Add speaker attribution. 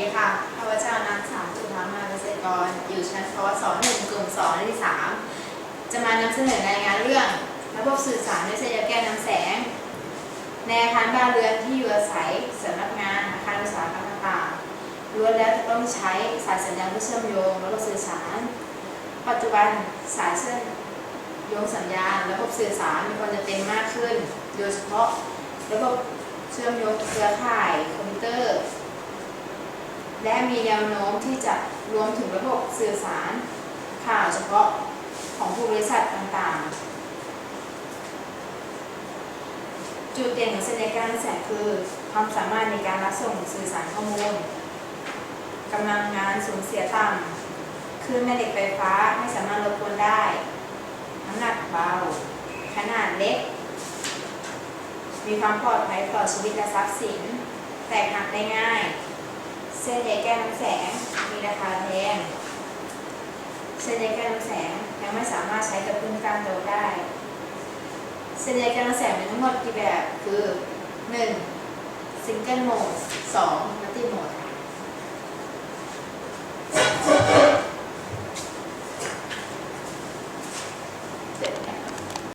Speaker 1: ดีค่ะข้าพเจ้านางสาวจุฑามาเกษตรกร อยู่ชั้นปวสหนึ่งกลุ่มสองที่สามจะมานำเสนอรายงานเรื่อง ระบบสื่อสารด้วยเส้นใยแก้น้ำแสง ในอาคารบ้านเรือนที่อยู่อาศัยสำนักงานอาคารอุตสาหกรรมต่างๆล้วนแล้วจะต้องใช้สายสัญญาณเพื่อเชื่อมโยงระบบสื่อสาร ปัจจุบันสายเชื่อมโยงสัญญาณ ระบบสื่อสารมีความจำเป็นมากขึ้น โดยเฉพาะระบบเชื่อมโยงเครือข่ายคอมพิว มีแนวโน้มที่จะรวมถึงระบบสื่อสารข่าวเฉพาะของผู้บริษัทต่างๆ จุดเด่นของเส้นการแสงคือ ความสามารถในการรับส่งสื่อสารข้อมูลกำลังงานสูญเสียต่ำคลื่นแม่เหล็กไฟฟ้าไม่สามารถรบกวนได้ น้ำหนักเบา ขนาดเล็ก มีความปลอดภัยต่อชีวิตและทรัพย์สิน แตกหักได้ง่าย นใยแก้น้ำแสงมีราคาแพงเส้นใยแก้น้ำแสงยังไม่สามารถใช้กับพึ่งกล้ามโตได้เส้นใยแก้น้ำแสงมีทั้งหมดกี่แบบคือ 1. ซิงเกิลโหมด 2. มัลติโหมดค่ะ